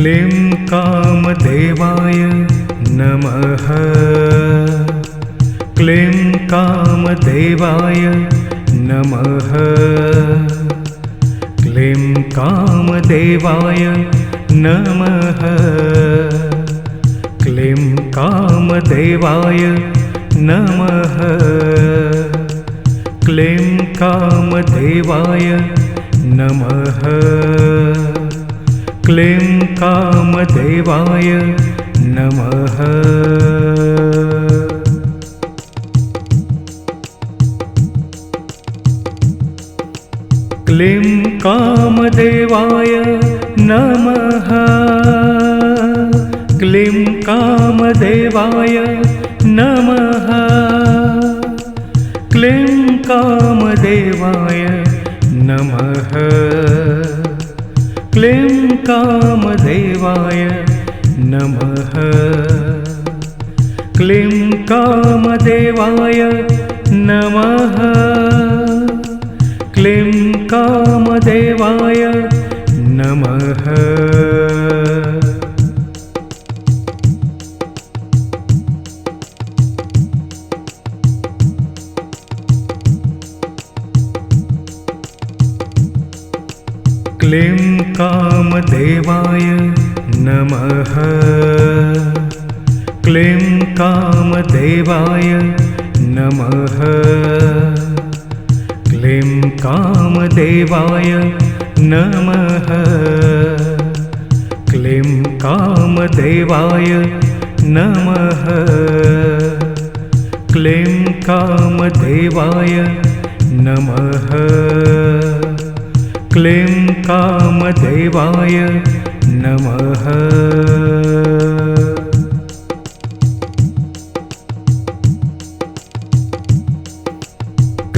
क्लीं कामदेवाय नमः। क्लीं कामदेवाय नमः। क्लीं कामदेवाय नमः। क्लीं कामदेवाय नमः। क्लीं कामदेवाय नमः क्लीं कामदेवाय नमः। क्लीं कामदेवाय नमः। क्लीं कामदेवाय नमः। क्लीं कामदेवाय नमः क्लीं कामदेवाय नमः। क्लीं कामदेवाय नमः। क्लीं कामदेवाय नमः क्लीं कामदेवाय नमः। क्लीं कामदेवाय नमः। क्लीं कामदेवाय नमः। क्लीं कामदेवाय नमः। क्लीं कामदेवाय नमः।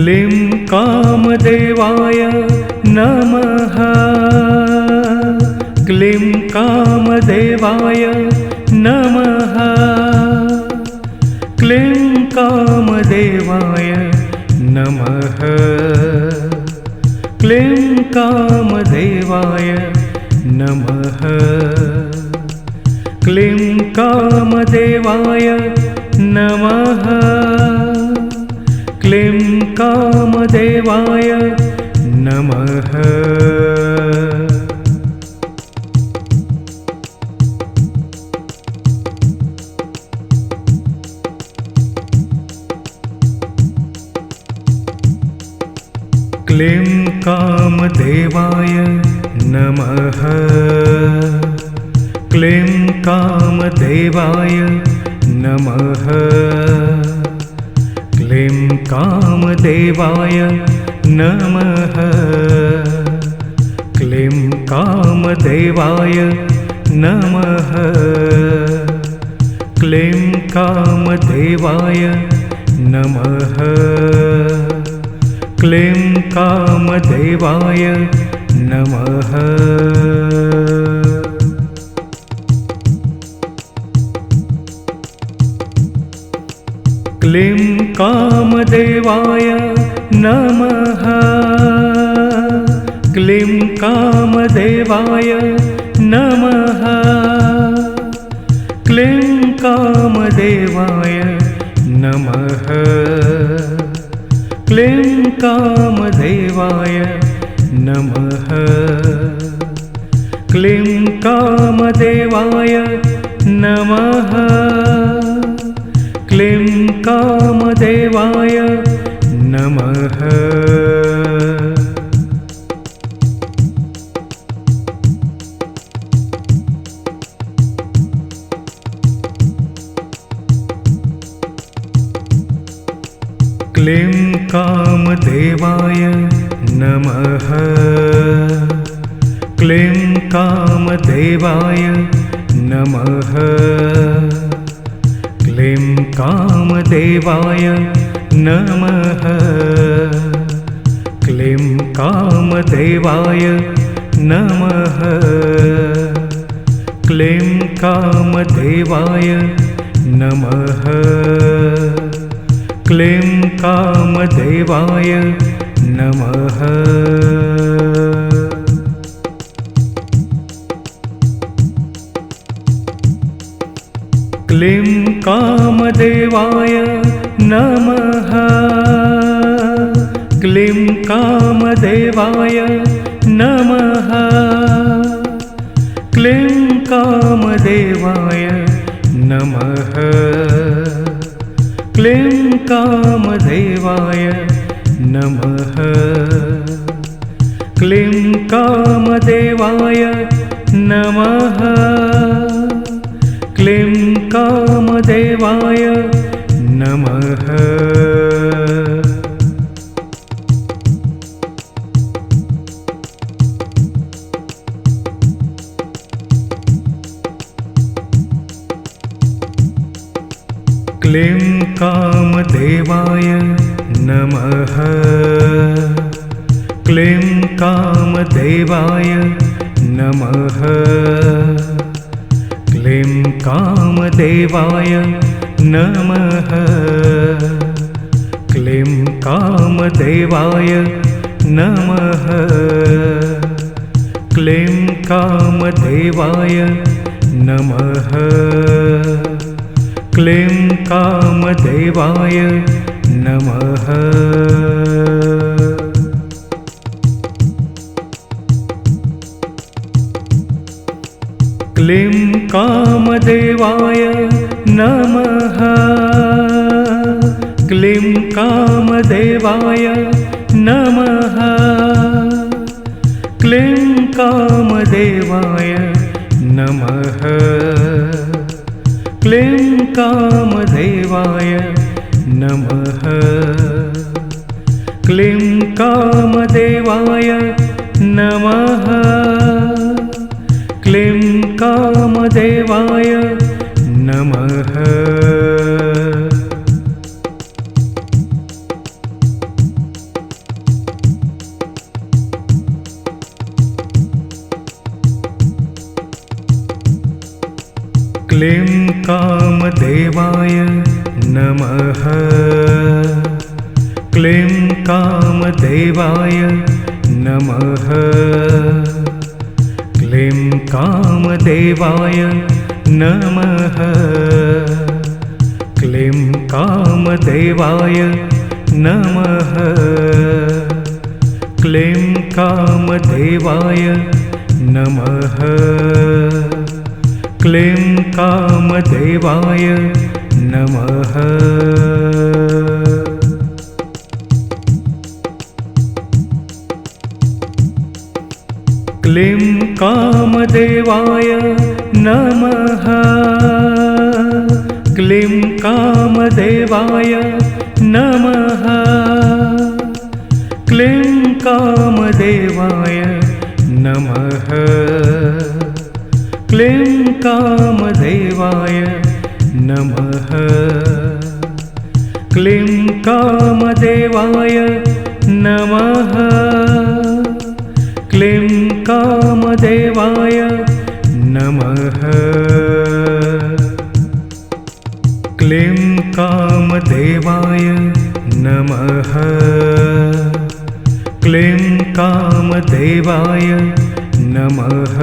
क्लीं कामदेवाय नमः। क्लीं कामदेवाय नमः। क्लीं कामदेवाय नमः। क्लीं कामदेवाय नमः। क्लीं कामदेवाय नमः कामदेवाय नमः। क्लीं कामदेवाय नमः। क्लीं कामदेवाय नमः क्लीं कामदेवाय नमः। क्लीं कामदेवाय नमः। क्लीं कामदेवाय नमः। क्लीं कामदेवाय नमः क्लीं कामदेवाय नमः। क्लीं कामदेवाय नमः। क्लीं कामदेवाय नमः। क्लीं कामदेवाय नमः। क्लीं कामदेवाय नमः कामदेवाय नमः। क्लीं कामदेवाय नमः। क्लीं कामदेवाय नमः क्लीं कामदेवाय नमः। क्लीं कामदेवाय नमः। क्लीं कामदेवाय नमः। क्लीं कामदेवाय नमः क्लीं कामदेवाय नमः। क्लीं कामदेवाय नमः। क्लीं कामदेवाय नमः। क्लीं कामदेवाय नमः। क्लीं कामदेवाय नमः नमः। क्लीं कामदेवाय नमः। क्लीं कामदेवाय नमः। क्लीं कामदेवाय नमः। क्लीं कामदेवाय नमः। क्लीं कामदेवाय नमः। क्लीं कामदेवाय नमः। क्लीं कामदेवाय नमः। क्लीं कामदेवाय नमः। क्लीं कामदेवाय नमः। क्लीं कामदेवाय नमः। क्लीं कामदेवाय नमः। क्लीं कामदेवाय नमः। क्लीं कामदेवाय नमः। क्लीं कामदेवाय नमः। क्लीं कामदेवाय नमः। क्लीं कामदेवाय नमः। क्लीं कामदेवाय नमः। क्लीं कामदेवाय नमः। क्लीं कामदेवाय नमः। क्लीं कामदेवाय नमः। क्लीं कामदेवाय नमः। क्लीं कामदेवाय नमः। क्लीं कामदेवाय नमः। क्लीं कामदेवाय नमः। क्लीं कामदेवाय नमः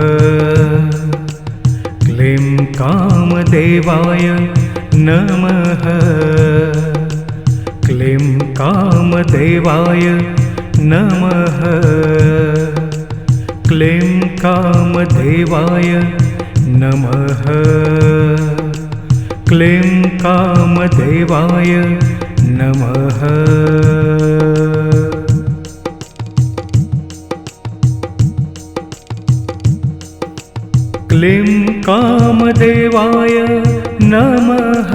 क्लीं कामदेवाय नमः। क्लीं कामदेवाय नमः। क्लीं कामदेवाय नमः। क्लीं कामदेवाय नमः क्लीं कामदेवाय नमः।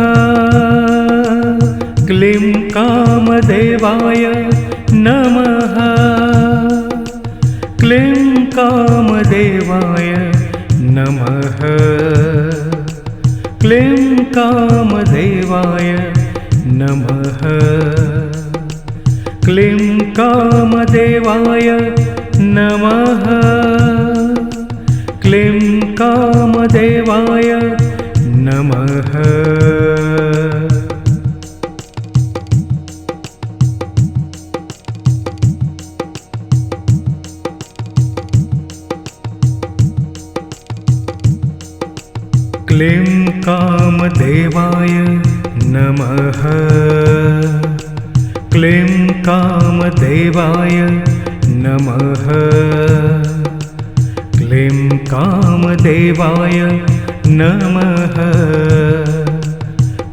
क्लीं कामदेवाय नमः। क्लीं कामदेवाय नमः। क्लीं कामदेवाय नमः। क्लीं कामदेवाय नमः क्लीं कामदेवाय नमः। क्लीं कामदेवाय नमः। क्लीं कामदेवाय नमः क्लीं कामदेवाय नमः।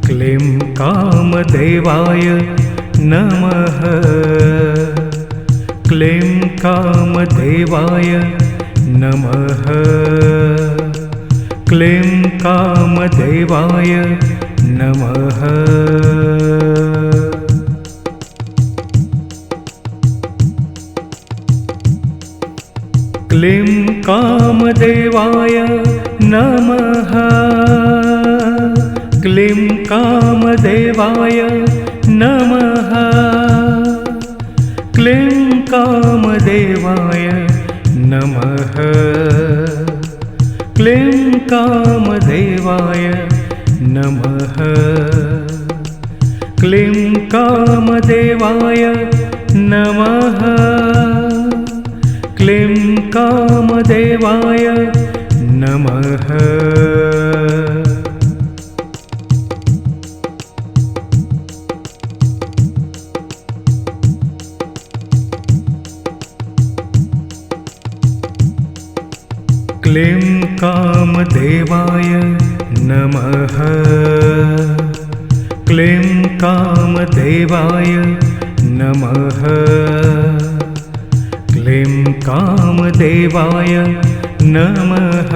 क्लीं कामदेवाय नमः। क्लीं कामदेवाय नमः। क्लीं कामदेवाय नमः क्लीं कामदेवाय नमः। क्लीं कामदेवाय नमः। क्लीं कामदेवाय नमः। क्लीं कामदेवाय नमः। क्लीं कामदेवाय नमः क्लीं कामदेवाय नमः। क्लीं कामदेवाय नमः। क्लीं कामदेवाय नमः क्लीं कामदेवाय नमः।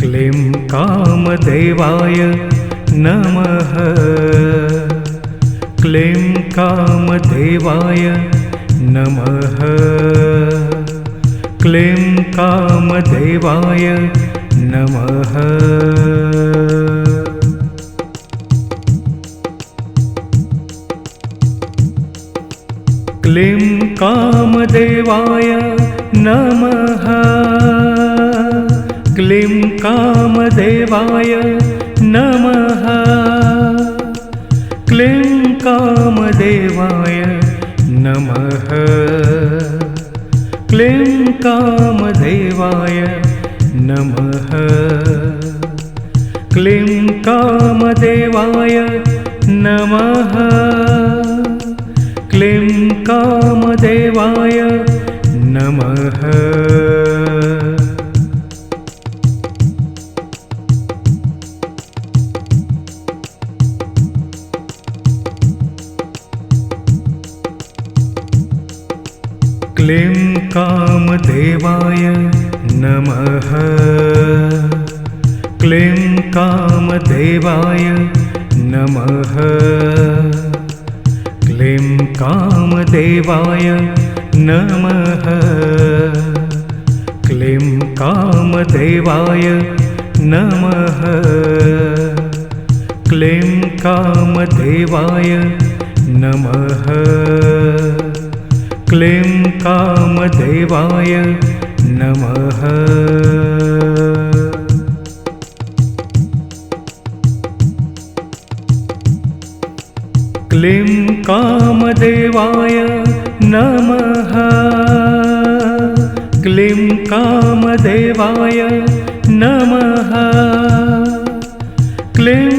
क्लीं कामदेवाय नमः। क्लीं कामदेवाय नमः। क्लीं कामदेवाय नमः क्लीं कामदेवाय नमः। क्लीं कामदेवाय नमः। क्लीं कामदेवाय नमः। क्लीं कामदेवाय नमः। क्लीं कामदेवाय नमः कामदेवाय नमः। क्लीं कामदेवाय नमः। क्लीं कामदेवाय नमः। क्लीं कामदेवाय नमः। क्लीं कामदेवाय नमः क्लीं कामदेवाय नमः। क्लीं कामदेवाय नमः। क्लीं कामदेवाय नमः। क्लीं